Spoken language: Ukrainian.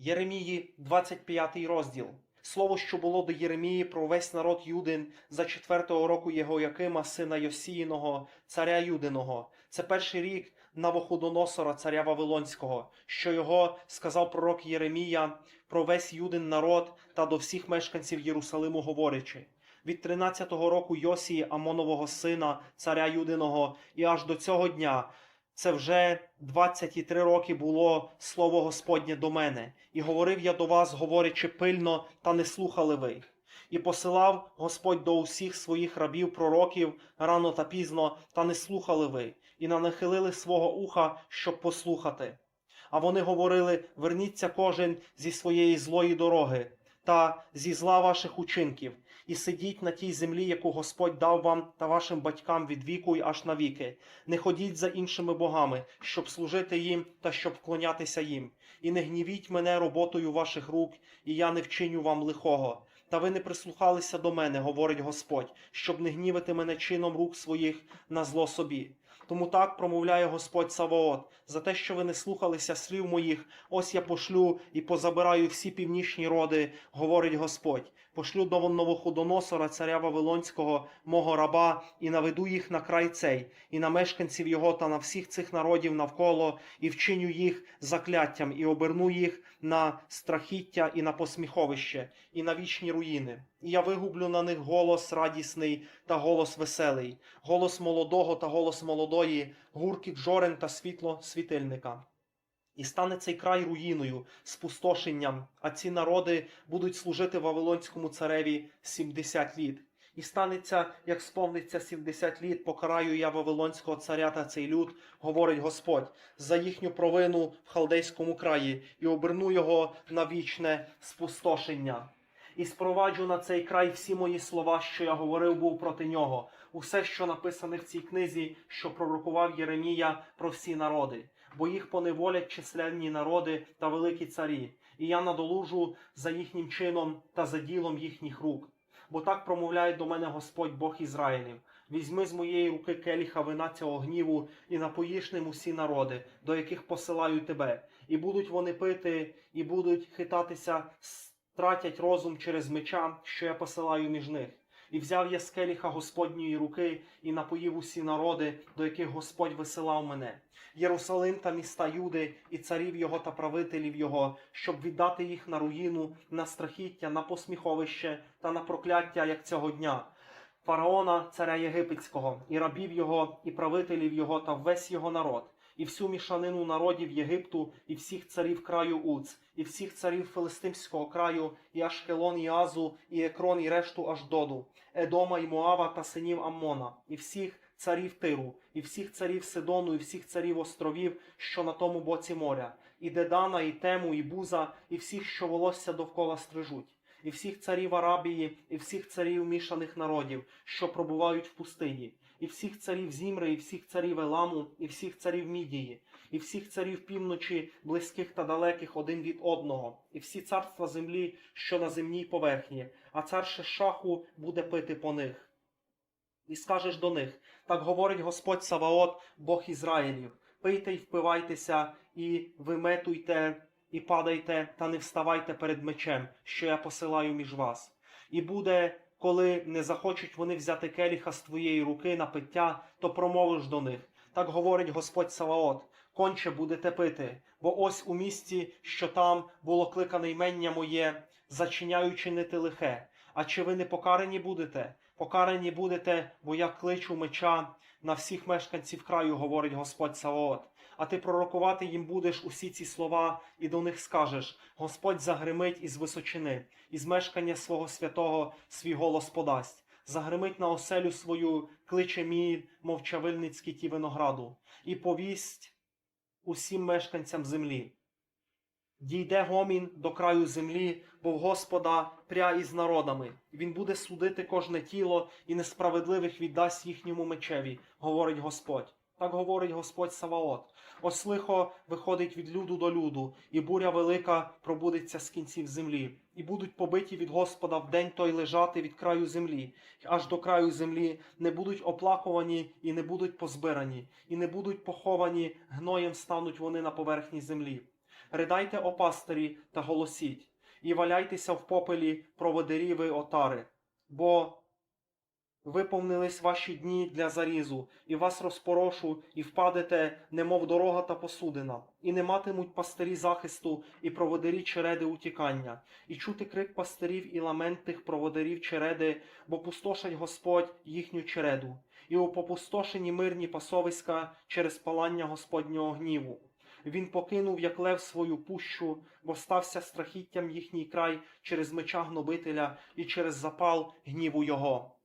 Єремії, 25 розділ. Слово, що було до Єремії про весь народ Юдин за четвертого року Єгоякима, сина Йосіїного, царя Юдиного. Це перший рік Навуходоносора, царя Вавилонського, що його сказав пророк Єремія про весь Юдин народ та до всіх мешканців Єрусалиму говорячи. Від 13-го року Йосії Амонового сина, царя Юдиного, і аж до цього дня це вже 23 роки було слово Господнє до мене, і говорив я до вас, говорячи пильно, та не слухали ви. І посилав Господь до усіх своїх рабів, пророків рано та пізно, та не слухали ви, і не нахилили свого уха, щоб послухати. А вони говорили: верніться кожен зі своєї злої дороги та зі зла ваших учинків, і сидіть на тій землі, яку Господь дав вам та вашим батькам від віку й аж навіки. Не ходіть за іншими богами, щоб служити їм та щоб вклонятися їм. І не гнівіть мене роботою ваших рук, і я не вчиню вам лихого. Та ви не прислухалися до мене, говорить Господь, щоб не гнівити мене чином рук своїх на зло собі. Тому так промовляє Господь Саваот, за те, що ви не слухалися слів моїх, ось я пошлю і позабираю всі північні роди, говорить Господь. Пошлю до Новоходоносора, царя Вавилонського, мого раба, і наведу їх на край цей, і на мешканців його та на всіх цих народів навколо, і вчиню їх закляттям, і оберну їх на страхіття і на посміховище, і на вічні руїни. І я вигублю на них голос радісний та голос веселий, голос молодого та голос молодої, гуркіт жорен та світло світильника. І стане цей край руїною, спустошенням, а ці народи будуть служити Вавилонському цареві 70 літ. І станеться, як сповниться 70 літ, покараю я Вавилонського царя та цей люд, говорить Господь, за їхню провину в халдейському краї, і оберну його на вічне спустошення. І спроваджу на цей край всі мої слова, що я говорив був проти нього, усе, що написане в цій книзі, що пророкував Єремія про всі народи, бо їх поневолять численні народи та великі царі, і я надолужу за їхнім чином та за ділом їхніх рук. Бо так промовляє до мене Господь Бог Ізраїлів. Візьми з моєї руки келіха вина цього гніву і напоїш ним усі народи, до яких посилаю тебе, і будуть вони пити, і будуть хитатися, стратять розум через меча, що я посилаю між них. І взяв я з Господньої руки і напоїв усі народи, до яких Господь висилав мене, Єрусалим та міста Юди, і царів його та правителів його, щоб віддати їх на руїну, на страхіття, на посміховище та на прокляття, як цього дня. Фараона, царя Єгипетського, і рабів його, і правителів його, та весь його народ, і всю мішанину народів Єгипту, і всіх царів краю Уц, і всіх царів Филистимського краю, і Ашкелон, і Азу, і Екрон, і решту Аждоду, Едома і Моава та синів Аммона, і всіх царів Тиру, і всіх царів Сидону, і всіх царів островів, що на тому боці моря, і Дедана, і Тему, і Буза, і всіх, що волосся довкола стрижуть і всіх царів Арабії, і всіх царів мішаних народів, що пробувають в пустині, і всіх царів Зімри, і всіх царів Еламу, і всіх царів Мідії, і всіх царів півночі, близьких та далеких один від одного, і всі царства землі, що на земній поверхні, а цар Шаху буде пити по них. І скажеш до них: так говорить Господь Саваот, Бог Ізраїлів. Пийте й впивайтеся, і виметуйте і падайте та не вставайте перед мечем, що я посилаю між вас. І буде, коли не захочуть вони взяти келіха з твоєї руки на пиття, то промовиш до них. Так говорить Господь Саваот, конче будете пити, бо ось у місті, що там було кликане ймення моє, зачиняю чинити лихе. А чи ви не покарані будете? Покарані будете, бо я кличу меча на всіх мешканців краю, говорить Господь Саваот. А ти пророкувати їм будеш усі ці слова, і до них скажеш: Господь загримить із височини, із мешкання свого святого свій голос подасть. Загримить на оселю свою, кличе мій мовчавильницький ті винограду, і повість усім мешканцям землі. Дійде гомін до краю землі, бо в Господа пря із народами. Він буде судити кожне тіло і несправедливих віддасть їхньому мечеві, говорить Господь. Так говорить Господь Саваот. Ось лихо виходить від люду до люду, і буря велика пробудеться з кінців землі, і будуть побиті від Господа в день той лежати від краю землі, аж до краю землі не будуть оплакувані і не будуть позбирані, і не будуть поховані, гноєм стануть вони на поверхні землі. Ридайте о пастирі та голосіть, і валяйтеся в попелі проводирі ви отари, бо виповнились ваші дні для зарізу, і вас розпорошу, і впадете, немов дорога та посудина, і не матимуть пастирі захисту, і проводирі череди утікання, і чути крик пастирів і ламент тих проводирів череди, бо пустошить Господь їхню череду, і у попустошені мирні пасовиська через палання Господнього гніву. Він покинув, як лев, свою пущу, бо стався страхіттям їхній край через меча гнобителя і через запал гніву його.